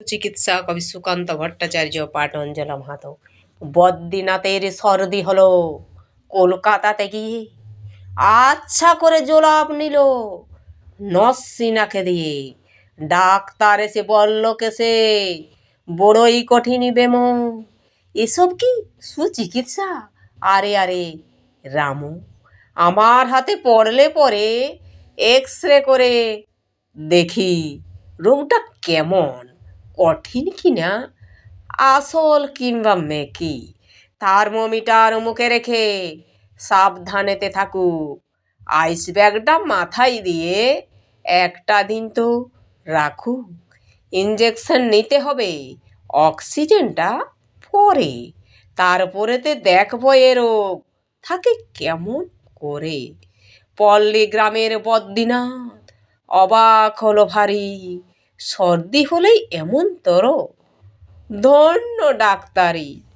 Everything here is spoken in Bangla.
চিকিৎসা কবি সুকান্ত ভট্টাচার্য পাঠ অঞ্জলা মাহাতো। বদ্রীনাথের সর্দি হলো কলকাতাতে গিয়ে আচ্ছা করে জোলাপ নিল নসিনাকে দিয়ে। ডাক্তার এসে বলল কেসে বড়ই কঠিন বেমো এসব কি? সুচিকিৎসা আরে আরে, রামু, আমার হাতে পড়লে পরে এক্স রে করে দেখি রোগটা কেমন। কঠিন কি না আসল কিংবা মেকি? থার্মোমিটার মুখে রেখে সাবধানেতে থাকুক। আইস ব্যাগটা মাথায় দিয়ে একটা দিন তো রাখুক। ইঞ্জেকশন নিতে হবে, অক্সিজেনটা পরে। তারপরেতে দেখব এ রোগ। থাকে কেমন করে? পল্লী গ্রামের বদ্রীনাথ, অবাক হলো ভারী। সর্দি হলেই এমন তর। ধন্য ডাক্তারি।